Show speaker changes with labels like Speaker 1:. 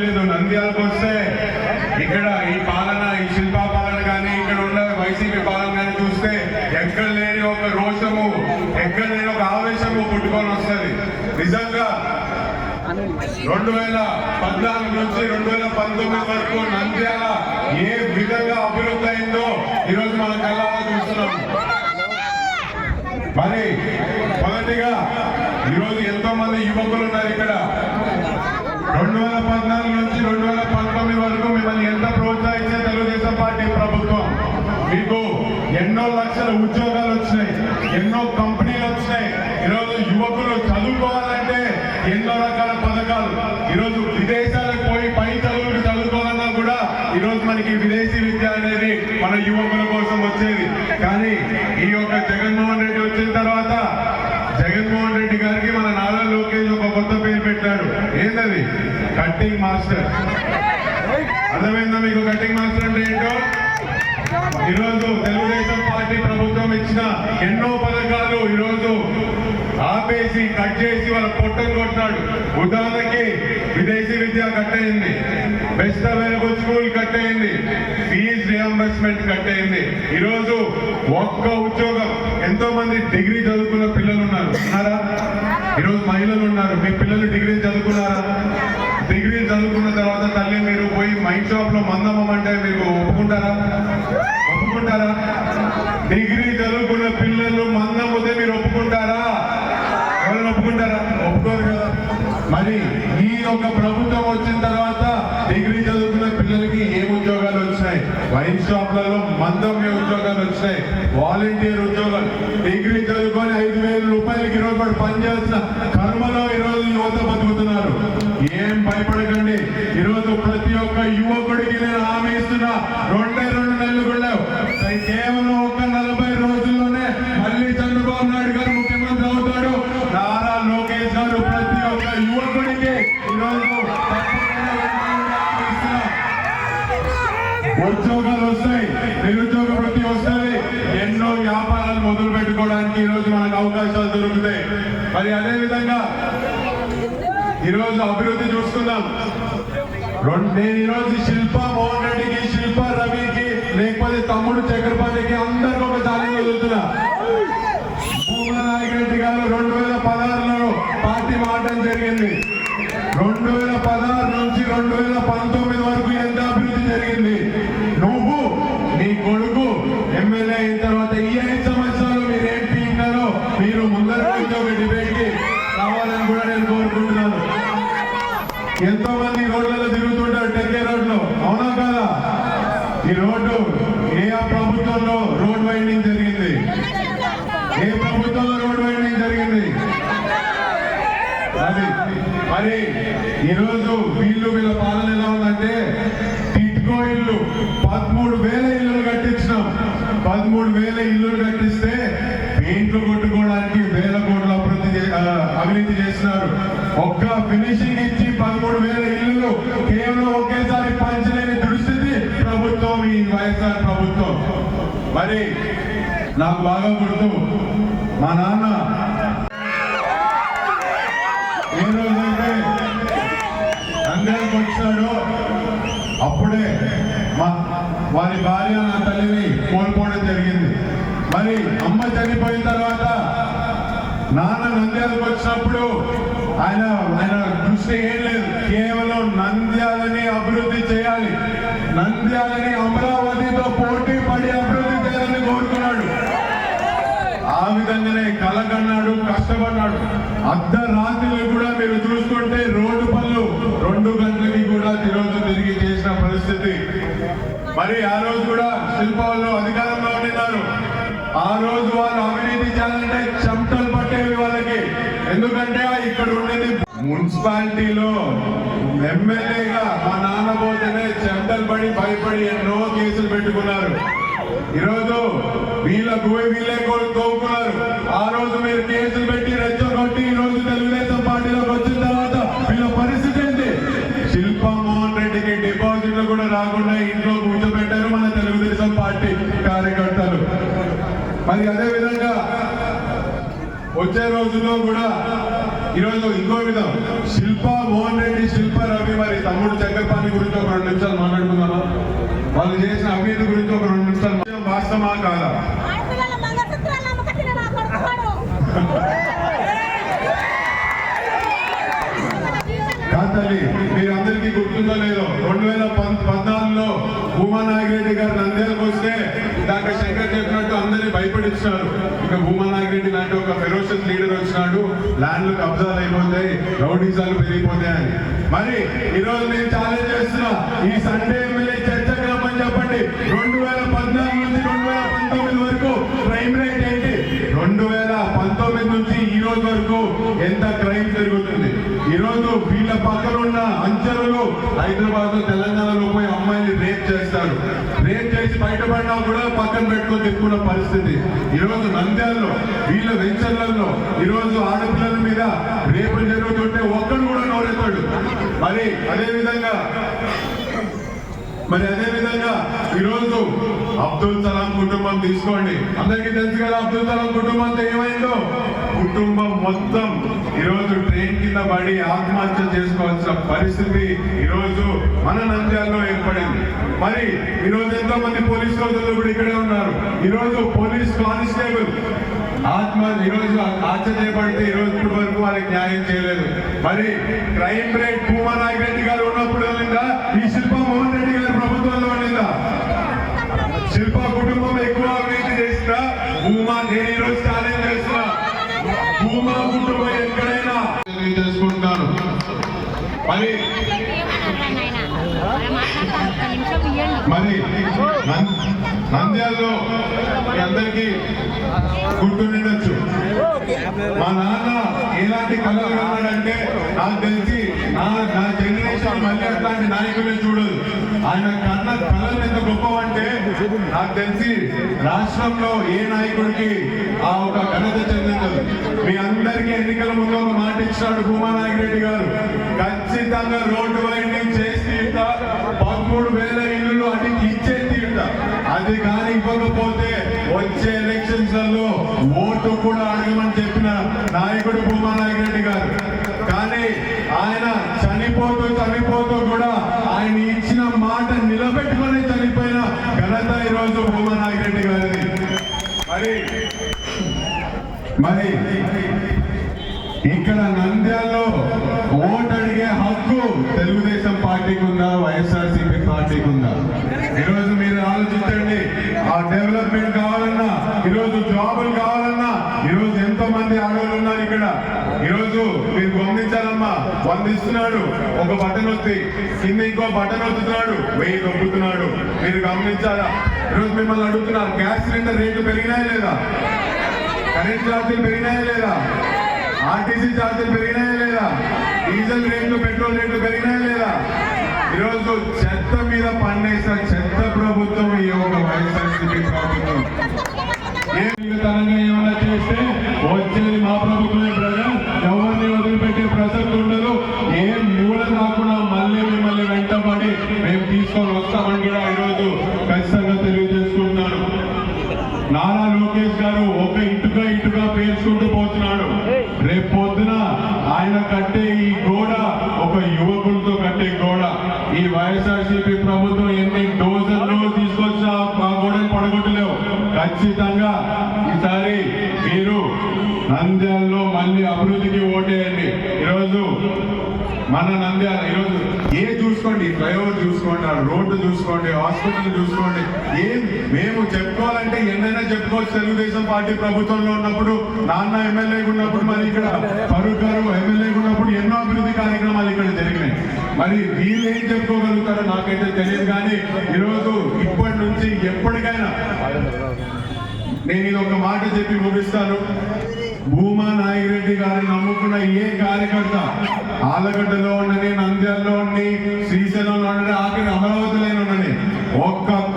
Speaker 1: లేదు నంద్యాలకు వస్తే ఇక్కడ ఈ పాలన ఈ శిల్పా పాలన కానీ ఇక్కడ ఉన్న వైసీపీ పాలన కానీ చూస్తే ఎక్కడ లేని ఒక రోషము ఎక్కడ లేని ఒక ఆవేశము పుట్టుకొని వస్తుంది. నిజంగా రెండు వేల పద్నాలుగు నుంచి రెండు వేల పంతొమ్మిది వరకు నంద్యాల ఏ విధంగా అభివృద్ధి అయిందో ఈరోజు మనం కళ్ళారా చూస్తున్నాం. మరి మొదటిగా ఈరోజు ఎంతో మంది యువకులు ఉన్నారు ఇక్కడ. రెండు వేల పద్నాలుగు నుంచి రెండు వేల పంతొమ్మిది వరకు మిమ్మల్ని ఎంత ప్రోత్సహించే తెలుగుదేశం పార్టీ ప్రభుత్వం. మీకు ఎన్నో లక్షల ఉద్యోగాలు వచ్చినాయి. ఎన్నో కంపెనీలు వచ్చినాయి ఈరోజు యువకులు చదువుకోవాలంటే ఎన్నో రకాల పథకాలు ఈరోజు విదేశాలకు పోయి పై చదువులు చదువుకోవాలన్నా కూడా ఈరోజు మనకి విదేశీ విద్య అనేది మన యువకుల కోసం వచ్చేది కానీ ఈ యొక్క జగన్మోహన్ రెడ్డి వచ్చిన తర్వాత జగన్మోహన్ రెడ్డి గారికి మన నారా లోకేష్ ఒక కొత్త పేరు పెట్టాడు ఏంటది కట్టింగ్ మాస్టర్ అర్థమైందా మీకు కట్టింగ్ మాస్టర్ అంటే ఏంటో? ఈరోజు తెలుగుదేశం పార్టీ ప్రభుత్వం ఇచ్చిన ఎన్నో పథకాలు ఈరోజు ఆపేసి కట్ చేసి వాళ్ళ పొట్టను కొట్టాడు ఉదాహరణకి విదేశీ విద్య కట్టయింది బెస్ట్ అవైలబుల్ స్కూల్ కట్టయింది ఫీజ్ రియంబర్స్మెంట్ కట్టయింది ఈరోజు ఒక్క ఉద్యోగం. ఎంతో మంది డిగ్రీ చదువుకున్న పిల్లలు ఉన్నారు. ఉన్నారా? ఈరోజు మహిళలు ఉన్నారు. మీ పిల్లలు డిగ్రీ చదువుకున్నారా? డిగ్రీ చదువుకున్న తర్వాత తల్లి మీరు పోయి మైండ్ షాప్లో మందమ్మంటే మీకు ఒప్పుకుంటారా? ఒప్పుకుంటారా? డిగ్రీ చదువుకున్న పిల్లలు మందమ్ముతే మీరు ఒప్పుకుంటారా ఎవరు ఒప్పుకుంటారా ఒప్పుకోరు కదా మరి ఈ యొక్క ప్రభుత్వం వచ్చిన తర్వాత డిగ్రీ చదువుకున్న పిల్లలకి ఏం ఉద్యోగాలు వచ్చినాయి వైన్ షాప్లలో మందమ్మే ఉద్యోగాలు వచ్చినాయి వాలంటీర్ ఉద్యోగాలు. డిగ్రీ చదువుకొని ఐదు వేల రూపాయలకి ఈరోజు వాడు పనిచేసిన కర్మలో ఈరోజు యువత బతుకుతున్నారు. ఏం భయపడకండి. ఈరోజు ప్రతి ఒక్క యువకుడికి నేను హామీ ఇస్తున్నా. రెండే రెండు నెలలు కూడా కేవలం మరి అదేవిధంగా ఈరోజు అభివృద్ధి చూస్తున్నాం రెండు నేను ఈరోజు శిల్ప మోహన్ రెడ్డికి శిల్ప రవికి లేకపోతే తమ్ముడు చక్రపాణికి అందరికి ఒక ఛాలెంజ్ వదులుతున్నా. భూమన రెడ్డి గారు రెండు వేల పదహారులో పార్టీ మారడం జరిగింది. రెండు వేల పదహారు నుంచి రెండు వేల పంతొమ్మిది వరకు ఎంత అభివృద్ధి జరిగింది నువ్వు నీ కొడుకు ఎమ్మెల్యే అయిన తర్వాత ఈ ఐదు సంవత్సరాలు మీరు ఏం పీకినారో మీరు ముందర నుంచి ఒక డిబేట్కి రావాలని కూడా నేను కోరుకుంటున్నాను ఎంతో మంది రోడ్లలో తిరుగుతుంటారు టెక్కే రోడ్లో అవునా కాదా ఈ రోడ్డు ఏ ఆ ప్రభుత్వంలో రోడ్ వైండింగ్ జరిగింది ఏ ప్రభుత్వంలో రోడ్ వైండింగ్ జరిగింది అది మరి ఈరోజు వీళ్ళు వీళ్ళ పాలన ఎలా ఉందంటే టిట్కో ఇల్లు పదమూడు వేల ఇల్లులు కట్టించినాం. పదమూడు వేల ఇల్లులు కట్టిస్తే పెయింట్లు కొట్టుకోవడానికి వేల కోట్ల అభివృద్ధి అభివృద్ధి అవినీతి చేస్తున్నారు. ఒక్క ఫినిషింగ్ ఇచ్చి పదమూడు వేల ఇల్లులు కేవలం ఒకేసారి పంచలేని దుస్థితి ప్రభుత్వం ఈ వైఎస్ఆర్ ప్రభుత్వం. మరి నాకు బాగా గుర్తు మా నాన్న ఏ రోజైతే నంద్యాలకు వచ్చాడో అప్పుడే మా వారి భార్య నా తల్లిని కోల్పోవడం జరిగింది. మరి అమ్మ చనిపోయిన తర్వాత నాన్న నంద్యాలకు వచ్చినప్పుడు ఆయన ఆయన దృష్టి ఏం లేదు. కేవలం నంద్యాలని అభివృద్ధి చేయాలి. నంద్యాలని అమరావతితో పోటీ పడి అభివృద్ధి చేయాలని కోరుకున్నాడు. ఆ విధంగానే కలకన్నాడు కష్టపడ్డాడు. అర్ధరాత్రులు కూడా మీరు చూసుకుంటే రోడ్డు పనులు రెండు గంటలకి కూడా ఈరోజు తిరిగి చేసిన పరిస్థితి. మరి ఆ రోజు కూడా శిల్పాల్లో అధికారంలో ఉండినారు ఆ రోజు వాళ్ళు అవినీతి చేయాలంటే చెమటలు పట్టేవి వాళ్ళకి. ఎందుకంటే ఇక్కడ ఉండేది మున్సిపాలిటీలో ఎమ్మెల్యేగా మా నాన్న పోతేనే చెమటలు పడి భయపడి ఎన్నో కేసులు పెట్టుకున్నారు. ఈరోజు వీళ్ళ గుడి వీళ్ళే కొ- ఆ వచ్చే రోజుల్లో కూడా ఈరోజు ఇంకో విధం. శిల్ప మోహన్ రెడ్డి శిల్ప రవి మరి తమ్ముడు చక్రపాణి గురించి ఒక రెండు నిమిషాలు మాట్లాడుకుందామా? వాళ్ళు చేసిన అవినీతి గురించి ఒక రెండు నిమిషాలు వాస్తవమా కాదా?
Speaker 2: తల్లి మంగళసూత్రాలు
Speaker 1: మీరందరికీ గుర్తుందో లేదో రెండు వేల పద్నాలుగులో భూమా నాగిరెడ్డి గారు నంద్యాలకు వస్తే దాకా శంకర్ చెప్పినట్టు అందరినీ భయపడిస్తున్నారు ఇక భూమా నాగిరెడ్డి లాంటి ఒక ఫెరోషియస్ లీడర్ వచ్చినాడు. ల్యాండ్లు కబ్జాలు అయిపోతాయి రౌడీజాలు పెరిగిపోతాయని. అని మరి ఈరోజు నేను ఛాలెంజ్ చేస్తున్నా ఈ సండే ఎమ్మెల్యే చర్చకు రమ్మని చెప్పండి. రెండు వేల పద్నాలుగు నుంచి రెండు వేల పంతొమ్మిది వరకు క్రైమ్ రేట్ ఏంటి? రెండు వేల పంతొమ్మిది నుంచి ఈ రోజు వరకు ఎంత క్రైమ్ రోజు వీళ్ళ పక్కన ఉన్న అంచెలు హైదరాబాద్లో తెలంగాణలో పోయి అమ్మాయిని రేప్ చేస్తారు. రేప్ చేసి బయటపడినా కూడా పక్కన పెట్టుకొని తిప్పుకున్న పరిస్థితి. ఈ రోజు నంద్యాలలో వీళ్ళ వెంచర్లలో ఈ రోజు ఆడపిల్లల మీద రేపు జరుగుతుంటే ఒక్కడు కూడా నోరెత్తాడు. మరి అదే విధంగా మరి అదే విధంగా ఈరోజు అబ్దుల్ సలాం కుటుంబం తీసుకోండి. అందరికీ తెలుసు కదా అబ్దుల్ సలాం కుటుంబంతో ఏమైందో? కుటుంబం మొత్తం ఈరోజు కింద పడి ఆత్మహత్య చేసుకోవాల్సిన పరిస్థితి ఈ రోజు మన నంద్యాలలో ఏర్పడింది. మరి ఈ రోజు ఎంతో మంది పోలీస్ సోదరులు కూడా ఇక్కడే ఉన్నారు. ఈ రోజు పోలీస్ కానిస్టేబుల్ ఆత్మ ఈరోజు ఆశ్చర్యపడితే ఈరోజు ఈ రోజు ఇప్పటి వరకు వాళ్ళకి న్యాయం చేయలేదు. మరి క్రైమ్ రేట్ భూమా నాగిరెడ్డి గారు ఉన్నప్పుడు వెళ్ళిందా ఈ శిల్ప మోహన్ రెడ్డి గారి ప్రభుత్వంలో వెళ్ళిందా శిల్ప మరి నంద్యాలలో మీ అందరికీ గుర్తుండొచ్చు మా నాన్న ఎలాంటి కళలు కన్నాడంటే నాకు తెలిసి నా నా జనరేషన్ మళ్ళీ అట్లాంటి నాయకులే చూడదు ఆయన కన్న కళలు ఎంత గొప్పవంటే నాకు తెలిసి రాష్ట్రంలో ఏ నాయకుడికి ఆ ఒక ఘనత చెందుతుంది మీ అందరికీ ఎన్నికల ముందు ఒక మాట ఇచ్చినాడు భూమా నాగిరెడ్డి గారు. ఖచ్చితంగా రోడ్డు వైండింగ్ చేసి తీరుతా పదమూడు వేల ఇల్లు అటు ఇచ్చే తీరుతా అది కానీ ఇవ్వకపోతే వచ్చే ఎలక్షన్స్లలో ఓటు కూడా అడగమని చెప్పిన నాయకుడు భూమా నాగిరెడ్డి గారు. కానీ ఆయన చనిపోతూ చనిపోతూ కూడా ఆయన ఇచ్చిన మాట నిలబెట్టుకొని చనిపోయిన ఘనత ఈరోజు భూమా నాగిరెడ్డి గారిది. మరి మరి ఇక్కడ నంద్యాలలో ఓటు అడిగే హక్కు తెలుగుదేశం పార్టీకి ఉందా వైఎస్ఆర్సీపీ పార్టీకి ఉందా ఈరోజు మీరు ఆలోచించండి ఆ డెవలప్మెంట్ కావాలన్నా ఈరోజు జాబులు కావాలన్నా ఈరోజు ఎంతో మంది ఆడవాళ్ళు ఉన్నారు ఇక్కడ ఈరోజు మీరు గమనించాలమ్మా ఒక బటన్ వస్తే కింద ఇంకో బటన్ వస్తున్నాడు వెయ్యి నొప్పుతున్నాడు మీరు గమనించాలా ఈరోజు మిమ్మల్ని అడుగుతున్నారు గ్యాస్ సిలిండర్ రేట్లు పెరిగినాయా లేదా? కరెంట్ ఛార్జీలు పెరిగినాయా లేదా? ఆర్టీసీ ఛార్జీలు పెరిగినాయా లేదా? డీజిల్ రేట్లు పెట్రోల్ రేట్లు పెరిగినాయా లేదా? ఈరోజు చెత్త మీద పన్నేసిన చెత్త ప్రభుత్వం ఈ యొక్క వైఎస్ఆర్సీపీ ప్రభుత్వం. ఏ ఆయన కంటే ఈ గోడ ఒక యువకులతో కట్టే గోడ ఈ వైఎస్ఆర్సీపీ ప్రభుత్వం ఎన్ని డోజర్లు తీసుకొచ్చా ఆ గోడని పడగొట్టలేవు ఖచ్చితంగా ఈసారి మీరు నంద్యాలలో మళ్ళీ అభివృద్ధికి ఓటేయండి ఈరోజు మన నంద్యాల ఈరోజు ఏ చూసుకోండి? ఫ్లైఓవర్ చూసుకోండి ఆ రోడ్డు చూసుకోండి హాస్పిటల్ చూసుకోండి. ఏం మేము చెప్పుకోవాలంటే ఎన్నైనా చెప్పుకోవచ్చు. తెలుగుదేశం పార్టీ ప్రభుత్వంలో ఉన్నప్పుడు నాన్న ఎమ్మెల్యే ఉన్నప్పుడు మరి ఇక్కడ ఫరూక్ గారు ఎమ్మెల్యే ఉన్నప్పుడు ఎన్నో అభివృద్ధి కార్యక్రమాలు ఇక్కడ జరిగినాయి. మరి వీళ్ళు ఏం చెప్పుకోగలుగుతారో నాకైతే తెలియదు కానీ ఈరోజు ఇప్పటి నుంచి ఎప్పటికైనా నేను ఇది ఒక మాట చెప్పి ముగిస్తాను. భూమా నాగిరెడ్డి గారిని నమ్ముకున్న ఏ కార్యకర్త? ఆలగడ్డలో ఉండని నంద్యాలలో ఉండి శ్రీశైలంలో ఉండని ఆఖరి అమరావతిలో ఉండని ఒక్కొక్క